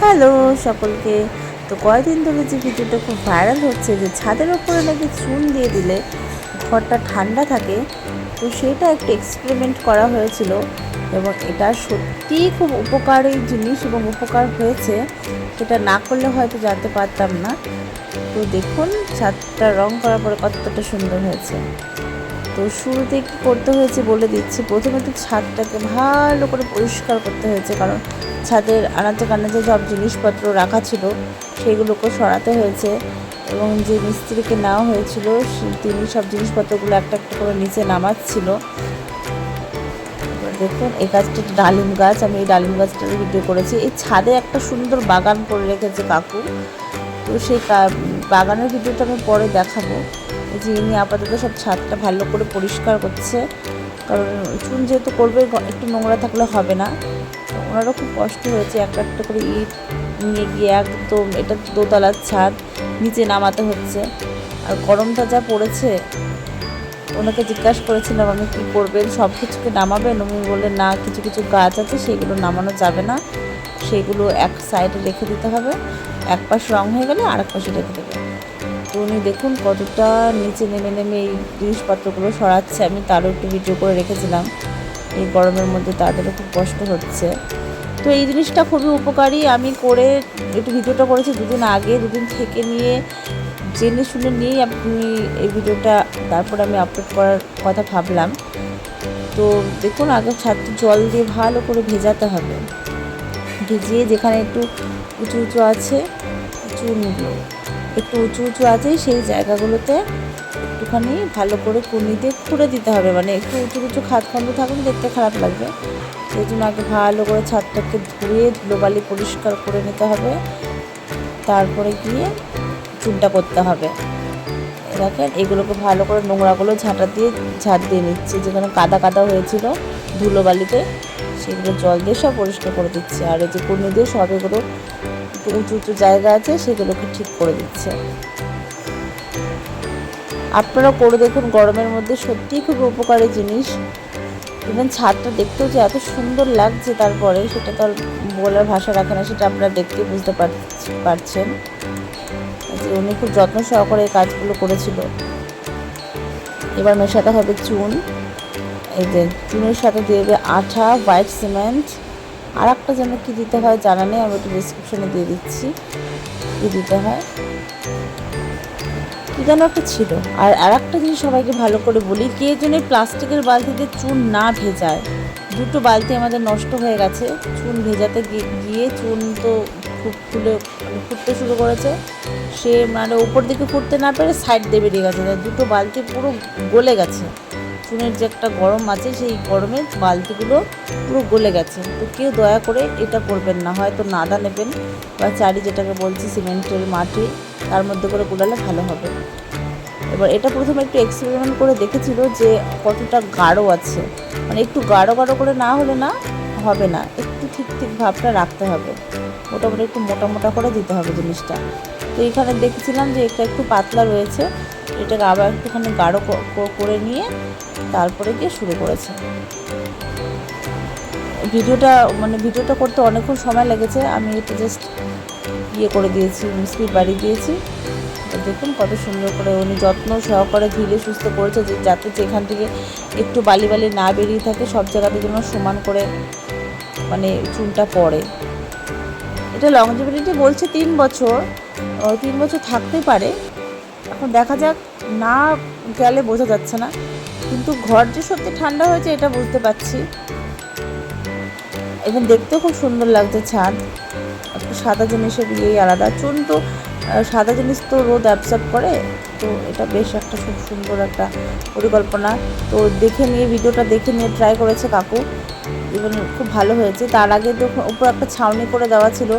Hello সকলকে। তো কয়দিন ধরে যে ভিডিওটা খুব ভাইরাল হচ্ছে, যে ছাদের ওপরে নাকি চুন দিয়ে দিলে ঘরটা ঠান্ডা থাকে, তো সেটা একটা এক্সপেরিমেন্ট করা হয়েছিল এবং এটা সত্যিই খুব উপকারী জিনিস এবং উপকার হয়েছে। সেটা না করলে হয়তো জানতে পারতাম না। তো দেখুন, ছাদটা রং করার পরে কতটা সুন্দর হয়েছে। তো শুরুতে কী করতে হয়েছে বলে দিচ্ছি। প্রথমে তো ছাদটাকে ভালো করে পরিষ্কার করতে হয়েছে, কারণ ছাদের আনাচে কানাচে সব জিনিসপত্র রাখা ছিল, সেগুলোকে সরাতে হয়েছে এবং যে মিস্ত্রিকে নেওয়া হয়েছিল তিনি সব জিনিসপত্রগুলো একটা একটা করে নিচে নামাচ্ছিল। দেখুন, এই গাছটা ডালিম গাছ, আমি এই ডালিম গাছটার ভিডিও করেছি। এই ছাদে একটা সুন্দর বাগান করে রেখেছে কাকু। তো সেই বাগানের ভিডিওটা আমি পরে দেখাবো। যে আপাতত সব ছাদটা ভালো করে পরিষ্কার করছে। কারণ চুন যেহেতু করবে একটু নোংরা থাকলে হবে না। ওনারও খুব কষ্ট হয়েছে একটা একটা করে ইট নিয়ে গিয়ে একদম, এটা দোতলার ছাদ, নিচে নামাতে হচ্ছে। আর গরমটা যা পড়েছে, ওনাকে জিজ্ঞাসা করেছিলাম আমি কী করবেন? সব কিছুকে নামাবেন? উনি বললেন, না, কিছু কিছু গাছ আছে, সেগুলো নামানো যাবে না। সেগুলো এক সাইডে রেখে দিতে হবে। এক পাশ রং হয়ে গেলে আর এক পাশে রেখে দেবে। তো উনি দেখুন কতটা নিচে নেমে নেমে এই জিনিসপত্রগুলো সরাচ্ছে। আমি তারও একটু ভিডিও করে রেখেছিলাম। এই গরমের মধ্যে তাদেরও খুব কষ্ট হচ্ছে। তো এই জিনিসটা খুবই উপকারী। আমি করে একটু ভিডিওটা করেছি দুদিন আগে, দুদিন থেকে নিয়ে, জেনে শুনে নিয়েই আপনি এই ভিডিওটা তারপর আমি আপলোড করার কথা ভাবলাম। তো দেখুন আগে ছাদটি জল দিয়ে ভালো করে ভেজাতে হবে। ভিজিয়ে যেখানে একটু উঁচু উঁচু আছে চুনগুলো একটু উঁচু উঁচু আছে, সেই জায়গাগুলোতে একটুখানি ভালো করে কুনি দিয়ে খুঁড়ে দিতে হবে। মানে একটু উঁচু উঁচু খাতখণ্ড থাকলে দেখতে খারাপ লাগবে। সেই জন্য আগে ভালো করে ছাদটাকে ধুয়ে ধুলোবালি পরিষ্কার করে নিতে হবে। তারপরে গিয়ে চুনটা করতে হবে। দেখেন, এগুলোকে ভালো করে নোংরাগুলো ঝাঁটা দিয়ে ঝাঁট দিয়ে নিচ্ছে। যেখানে কাদা কাদা হয়েছিল ধুলোবালিতে, সেগুলো জল দিয়ে সব পরিষ্কার করে দিচ্ছে। আর এই যে কুর্নি দিয়ে সব এগুলো একটু উঁচু উঁচু জায়গা আছে, সেগুলোকে ঠিক করে দিচ্ছে। আপনারা করে দেখুন, গরমের মধ্যে সত্যিই খুব উপকারী জিনিস। ইভেন ছাদটা দেখতেও যে এত সুন্দর লাগছে তারপরে, সেটা তো আর বলার ভাষা রাখে না, সেটা আপনারা দেখতে বুঝতে পারছ- পারছেন। যে উনি খুব যত্ন সহকারে এই কাজগুলো করেছিল। এবার মেশাতে হবে চুন। এই যে চুনের সাথে দিয়ে দেবে আঠা, হোয়াইট সিমেন্ট। আর একটা যেন কী দিতে হয় জানা নেই, আমি একটু ডিসক্রিপশনে দিয়ে দিচ্ছি। কী দিতে হয়? কী যেন একটা ছিল। আর আর একটা জিনিস সবাইকে ভালো করে বলি, কে যেন প্লাস্টিকের বালতিতে চুন না ভেজায়। দুটো বালতি আমাদের নষ্ট হয়ে গেছে, চুন ভেজাতে গিয়ে চুন তো খুব ফুলে মানে ফুটতে শুরু করেছে। সে মানে উপর দিকে ফুটতে না পেরে সাইড দিয়ে বেরিয়ে গেছে দুটো বালতি পুরো গলে গেছে। চুনের যে একটা গরম আছে, সেই গরমে বালতিগুলো পুরো গলে গেছে। তো কেউ দয়া করে এটা করবেন না, হয়তো নাদা নেবেন বা চারি যেটাকে বলছি, সিমেন্টের মাটি, তার মধ্যে করে গুলালে ভালো হবে। এবার এটা প্রথমে একটু এক্সপেরিমেন্ট করে দেখেছিল যে কতটা গাঢ় আছে। মানে একটু গাঢ় গাঢ় করে না হলে না হবে না, একটু ঠিক ঠিক ভাবটা রাখতে হবে। মোটামুটি একটু মোটা মোটা করে দিতে হবে জিনিসটা। তো এখানে দেখেছিলাম যে এটা একটু পাতলা রয়েছে। এটাকে আবার একটুখানি গাঢ় করে নিয়ে তারপরে গিয়ে শুরু করেছে। ভিডিওটা মানে ভিডিওটা করতে অনেকক্ষণ সময় লেগেছে। আমি এটা জাস্ট ইয়ে করে দিয়েছি, স্পিড বাড়িয়ে দিয়েছি। দেখুন কত সুন্দর করে উনি যত্ন সহকারে ধীরে সুস্থ করেছে যে, যাতে যেখান থেকে একটু বালি বালি না বেরিয়ে থাকে, সব জায়গাতে যেন সমান করে মানে চুনটা পড়ে। এটা লংজিবিলিটি বলছে তিন বছর। তিন বছর থাকতেই পারে। এখন দেখা যাক, না গেলে বোঝা যাচ্ছে না। কিন্তু ঘর যে সত্যি ঠান্ডা হয়েছে এটা বুঝতে পারছি। এবং দেখতেও খুব সুন্দর লাগছে ছাদ। একটু সাদা জিনিসের ইয়েই আলাদা। চুন তো সাদা জিনিস তো রোদ অ্যাবসর্ব করে। তো এটা বেশ একটা খুব সুন্দর একটা পরিকল্পনা। তো দেখে নিয়ে, ভিডিওটা দেখে নিয়ে ট্রাই করেছে কাকু। ইভেন খুব ভালো হয়েছে। তার আগে তো উপর একটা ছাউনি করে দেওয়া ছিল।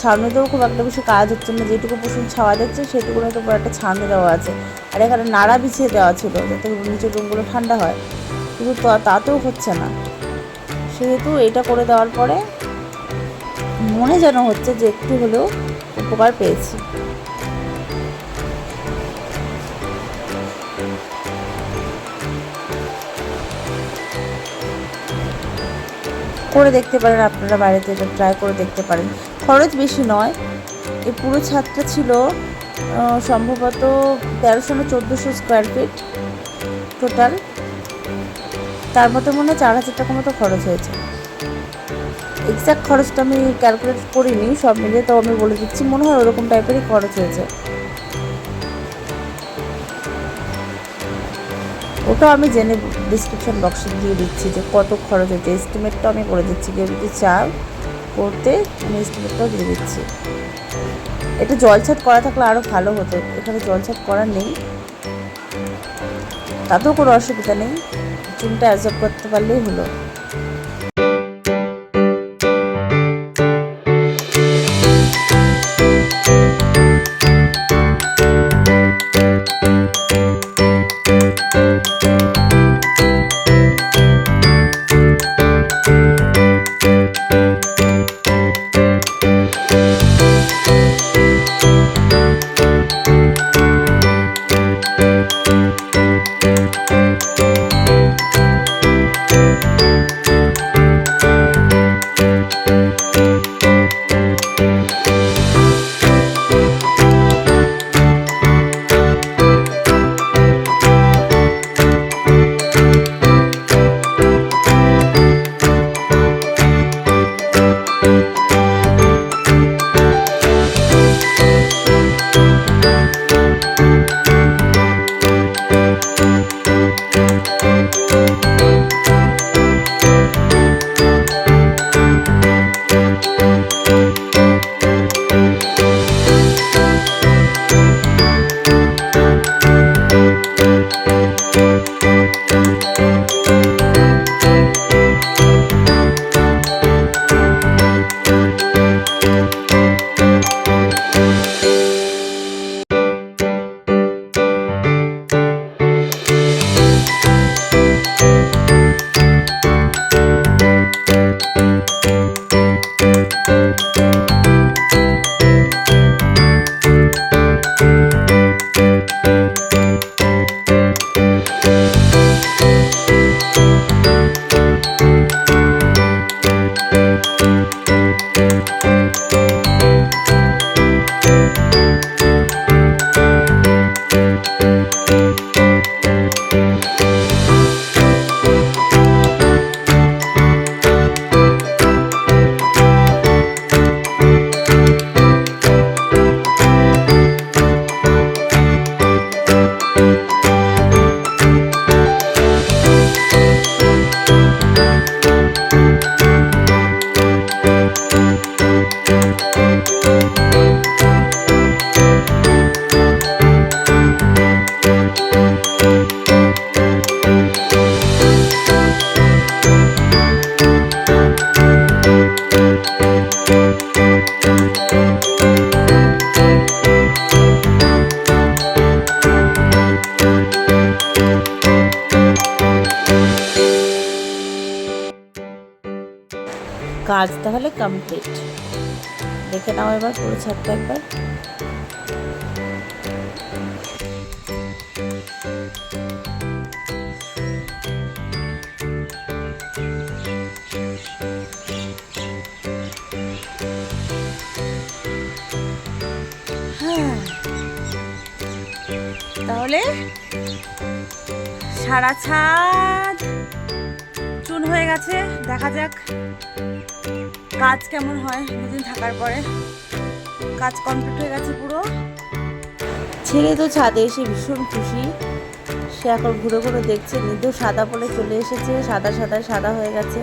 ছাউনিতেও খুব একটা বেশি কাজ হচ্ছে না। যেটুকু পশুর ছাওয়া যাচ্ছে, সেটুকুর তো উপর একটা ছাউনি দেওয়া আছে। আর এখানে নাড়া বিছিয়ে দেওয়া ছিল যাতে নিচের রুমগুলো ঠান্ডা হয়। কিন্তু তাতেও হচ্ছে না। সেহেতু এটা করে দেওয়ার পরে মনে যেন হচ্ছে যে একটু হলেও উপকার পেয়েছি। করে দেখতে পারেন, আপনারা বাড়িতে এটা ট্রাই করে দেখতে পারেন। খরচ বেশি নয়। এই পুরো ছাদটা ছিল সম্ভবত তেরোশো না চোদ্দোশো স্কোয়ার ফিট টোটাল তার মতো মনে হয় চার হাজার টাকা মতো খরচ হয়েছে। এক্স্যাক্ট খরচটা আমি ক্যালকুলেট করিনি, সব মিলিয়ে তো আমি বলে দিচ্ছি, মনে হয় ওরকম টাইপেরই খরচ হয়েছে। ওটা আমি জেনে ডিসক্রিপশন বক্সে দিয়ে দিচ্ছি যে কত খরচ হয়েছে। এস্টিমেটটা আমি করে দিচ্ছি, কেউ যদি চাও করতে, আমি এস্টিমেটটাও দিয়ে দিচ্ছি। এটা জলছাদ করা থাকলে আরও ভালো হতো। এখানে জলছাদ করা নেই। তাতেও কোনো অসুবিধা নেই। চুনটা অ্যাবজর্ব করতে পারলেই হলো। তাহলে কমপ্লিট দেখে নাও এবার পুরো ছাদটা একবার। হ্যাঁ। তাহলে সারা ছাদ চুন হয়ে গেছে। দেখা যাক। কাজ কেমন হয়? দুদিন থাকার পরে। কাজ কমপ্লিট হয়ে গেছে পুরো। ছেলে তো ছাদে এসে ভীষণ খুশি। সে এখন ঘুরে ঘুরে দেখছে নিদু সাদা পরে চলে এসেছে সাদা সাদা সাদা হয়ে গেছে।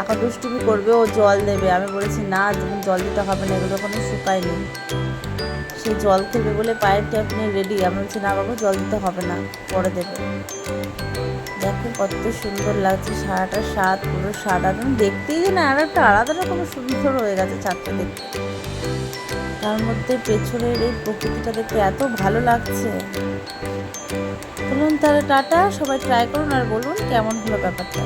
এখন দুষ্টুমি করবে ও জল দেবে। আমি বলেছি না যখন জল দিতে হবে না এগুলো কোনো শুকায়নি সে জল খেবে বলে পায়ের ট্যাপ নিয়ে রেডি আমি বলছি না বাবু জল দিতে হবে না পরে দেবে। দেখো কত সুন্দর লাগছে, সারাটা স্বাদ পুরো সাদা একদম দেখতেই না, আর একটা আলাদা রকম সুন্দর হয়ে গেছে চারটে দেখতে। তার মধ্যে পেছনের এই প্রকৃতিটা দেখতে এত ভালো লাগছে। বলুন তাহলে টাটা, সবাই ট্রাই করুন আর বলুন কেমন হলো ব্যাপারটা।